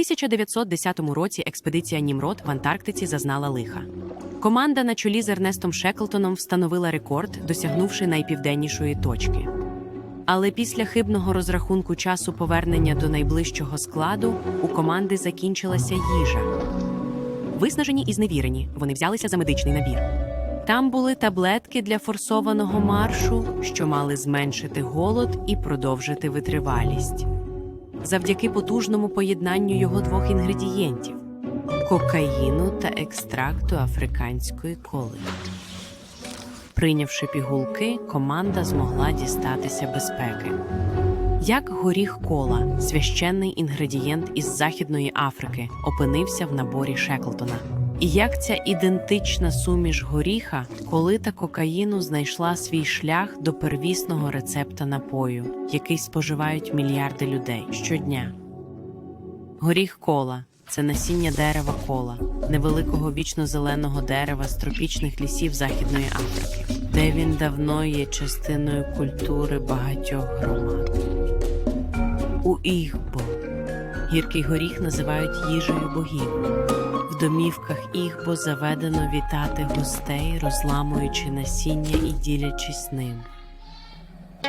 1910 році експедиція Німрод в Антарктиці зазнала лиха. Команда на чолі з Ернестом Шеклтоном встановила рекорд, досягнувши найпівденнішої точки. Але після хибного розрахунку часу повернення до найближчого складу у команди закінчилася їжа. Виснажені і зневірені, вони взялися за медичний набір. Там були таблетки для форсованого маршу, що мали зменшити голод і продовжити витривалість. Завдяки потужному поєднанню його двох інгредієнтів кокаїну та екстракту африканської коли. Прийнявши пігулки, команда змогла дістатися безпеки. Як горіх кола, священний інгредієнт із Західної Африки, опинився в наборі Шеклтона. І як ця ідентична суміш горіха, коли та кокаїну знайшла свій шлях до первісного рецепта напою, який споживають мільярди людей щодня. Горіх кола це насіння дерева кола, невеликого вічно-зеленого дерева з тропічних лісів Західної Африки, де він давно є частиною культури багатьох громад. У Ігбо гіркий горіх називають їжею богів. Домівках Ігбо заведено вітати гостей, розламуючи насіння і ділячись ним.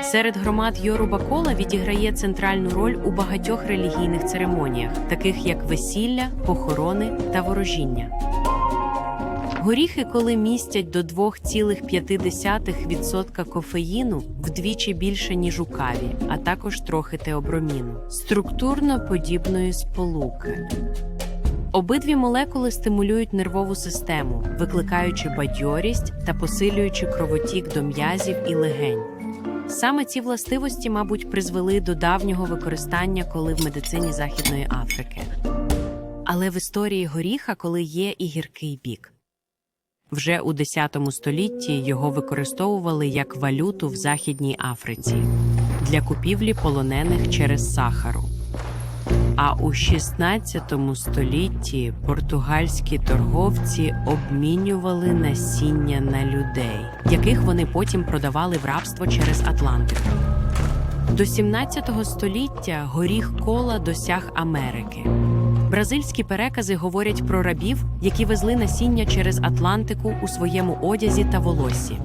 Серед громад Йоруба Кола відіграє центральну роль у багатьох релігійних церемоніях, таких як весілля, похорони та ворожіння. Горіхи, коли містять до 2,5% кофеїну, вдвічі більше, ніж у каві, а також трохи теоброміну, структурно подібної сполуки. Обидві молекули стимулюють нервову систему, викликаючи бадьорість та посилюючи кровотік до м'язів і легень. Саме ці властивості, мабуть, призвели до давнього використання коли в медицині Західної Африки. Але в історії горіха, коли є і гіркий бік. Вже у X столітті його використовували як валюту в Західній Африці для купівлі полонених через сахару. А у 16 столітті португальські торговці обмінювали насіння на людей, яких вони потім продавали в рабство через Атлантику. До 17 століття горіх кола досяг Америки. Бразильські перекази говорять про рабів, які везли насіння через Атлантику у своєму одязі та волоссі.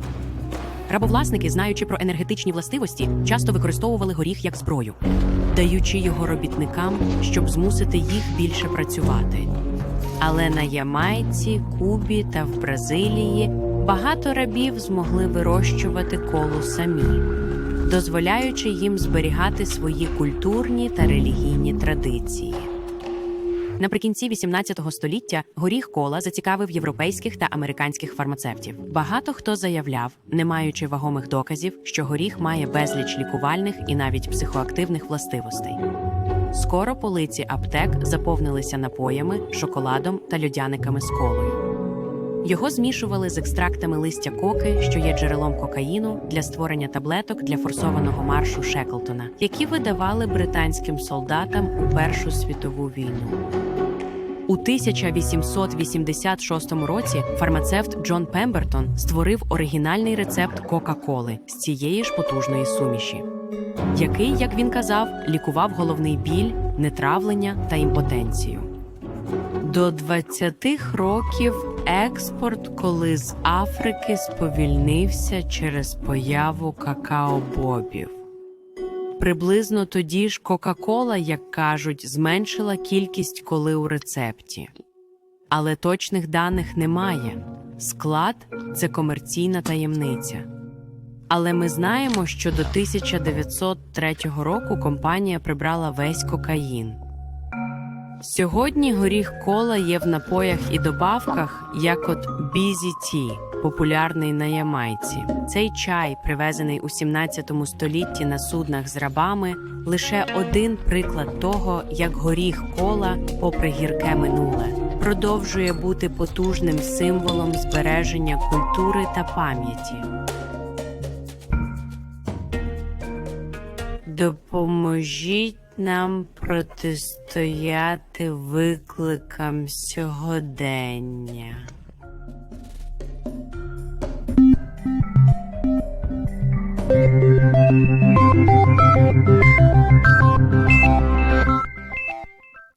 Рабовласники, знаючи про енергетичні властивості, часто використовували горіх як зброю, даючи його робітникам, щоб змусити їх більше працювати. Але на Ямайці, Кубі та в Бразилії багато рабів змогли вирощувати колу самі, дозволяючи їм зберігати свої культурні та релігійні традиції. Наприкінці 18 століття горіх кола зацікавив європейських та американських фармацевтів. Багато хто заявляв, не маючи вагомих доказів, що горіх має безліч лікувальних і навіть психоактивних властивостей. Скоро полиці аптек заповнилися напоями, шоколадом та льодяниками з колою. Його змішували з екстрактами листя коки, що є джерелом кокаїну, для створення таблеток для форсованого маршу Шеклтона, які видавали британським солдатам у Першу світову війну. У 1886 році фармацевт Джон Пембертон створив оригінальний рецепт Кока-Коли з цієї ж потужної суміші, який, як він казав, лікував головний біль, нетравлення та імпотенцію. До 20 років експорт коли з Африки сповільнився через появу какао-бобів. Приблизно тоді ж Кока-Кола, як кажуть, зменшила кількість коли у рецепті. Але точних даних немає. Склад це комерційна таємниця. Але ми знаємо, що до 1903 року компанія прибрала весь кокаїн. Сьогодні горіх кола є в напоях і добавках, як от Бізі популярний на Ямайці. Цей чай, привезений у 17 столітті на суднах з рабами, лише один приклад того, як горіх кола, попри гірке минуле, продовжує бути потужним символом збереження культури та пам'яті. Допоможіть нам протистояти викликам сьогодення.